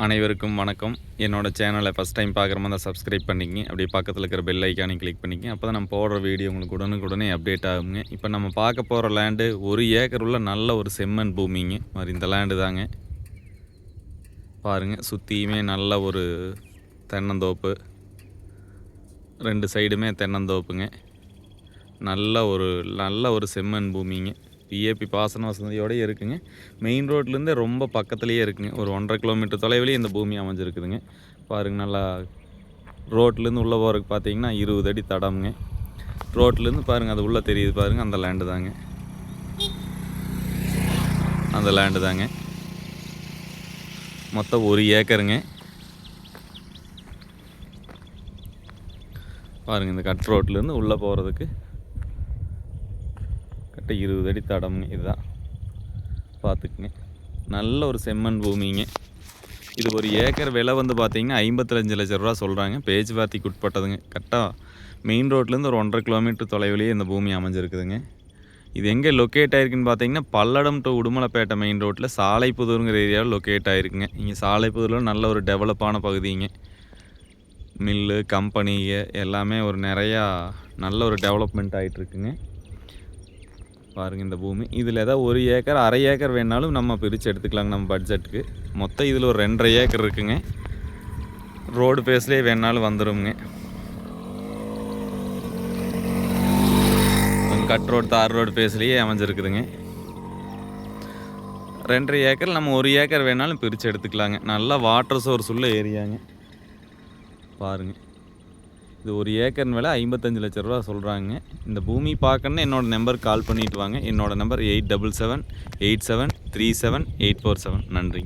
அனைவருக்கும் வணக்கம். என்னோடய சேனலை ஃபஸ்ட் டைம் பார்க்குற மாதிரி தான் சப்ஸ்கிரைப் பண்ணிக்கங்க. அப்படியே பக்கத்தில் இருக்கிற பெல் ஐக்கானே கிளிக் பண்ணிக்கங்க. அப்போ தான் நம்ம போடுற வீடியோ உங்களுக்கு உடனுக்குடனே அப்டேட் ஆகுங்க. இப்போ நம்ம பார்க்க போகிற லேண்டு ஒரு ஏக்கர் உள்ள நல்ல ஒரு செம்மண் பூமிங்க. மாதிரி இந்த லேண்டு தாங்க. பாருங்கள் சுற்றியுமே நல்ல ஒரு தென்னந்தோப்பு. ரெண்டு சைடுமே தென்னந்தோப்புங்க. நல்ல ஒரு நல்ல ஒரு செம்மண் பூமிங்க. பிஏபி பாசன வசதியோடய இருக்குங்க. மெயின் ரோட்லேருந்து ரொம்ப பக்கத்துலேயே இருக்குங்க. ஒரு ஒன்றரை கிலோமீட்டர் தொலைவிலேயே இந்த பூமி அமைஞ்சிருக்குதுங்க. பாருங்க நல்லா ரோட்லேருந்து உள்ளே போகிறதுக்கு பார்த்தீங்கன்னா இருபது அடி தடம்ங்க. ரோட்லேருந்து பாருங்கள் அது உள்ளே தெரியுது பாருங்கள் அந்த லேண்டு தாங்க. அந்த லேண்டு தாங்க. மொத்தம் ஒரு ஏக்கருங்க. பாருங்கள் இந்த கட் ரோட்லேருந்து உள்ளே போகிறதுக்கு கட்ட இருபது அடி தடம் இதுதான். பார்த்துக்குங்க. நல்ல ஒரு செம்மண் பூமிங்க. இது ஒரு ஏக்கர் விலை வந்து பார்த்தீங்கன்னா ஐம்பத்தஞ்சு லட்ச ரூபா சொல்கிறாங்க பேச்சுவார்த்தைக்கு உட்பட்டதுங்க. கரெக்டாக மெயின் ரோட்லேருந்து ஒரு ஒன்றரை கிலோமீட்டர் தொலைவிலேயே இந்த பூமி அமைஞ்சிருக்குதுங்க. இது எங்கே லொக்கேட் ஆயிருக்குன்னு பார்த்தீங்கன்னா பல்லடம் டு உடுமலைப்பேட்டை மெயின் ரோட்டில் சாலைப்புதூருங்கிற ஏரியாவில் லொக்கேட் ஆயிருக்குங்க. இங்கே சாலைப்புதூரில் நல்ல ஒரு டெவலப்பான பகுதிங்க. மில்லு கம்பெனிங்க எல்லாமே ஒரு நிறையா நல்ல ஒரு டெவலப்மெண்ட் ஆகிட்டுருக்குங்க பாருங்கள் இந்த பூமி. இதில் ஏதாவது ஒரு ஏக்கர் அரை ஏக்கர் வேணாலும் நம்ம பிரித்து எடுத்துக்கலாங்க நம்ம பட்ஜெட்டுக்கு மொத்தம் இதில் ஒரு ரெண்டரை ஏக்கர் இருக்குங்க. ரோடு பேஸ்லேயே வேணாலும் வந்துடுங்க கட் ரோடு தார் ரோடு பேஸ்லேயே அமைஞ்சிருக்குதுங்க. ரெண்டரை ஏக்கர் நம்ம ஒரு ஏக்கர் வேணாலும் பிரித்து எடுத்துக்கலாங்க. நல்லா வாட்டர் சோர்ஸ் உள்ள ஏரியாங்க. பாருங்கள் இது ஒரு ஏக்கர் மேலே ஐம்பத்தஞ்சு லட்ச ரூபா சொல்கிறாங்க இந்த பூமி பார்க்கணுன்னு என்னோடய நம்பர் கால் பண்ணிட்டு வாங்க. என்னோடய number eight double seven eight seven three seven eight four seven நன்றி.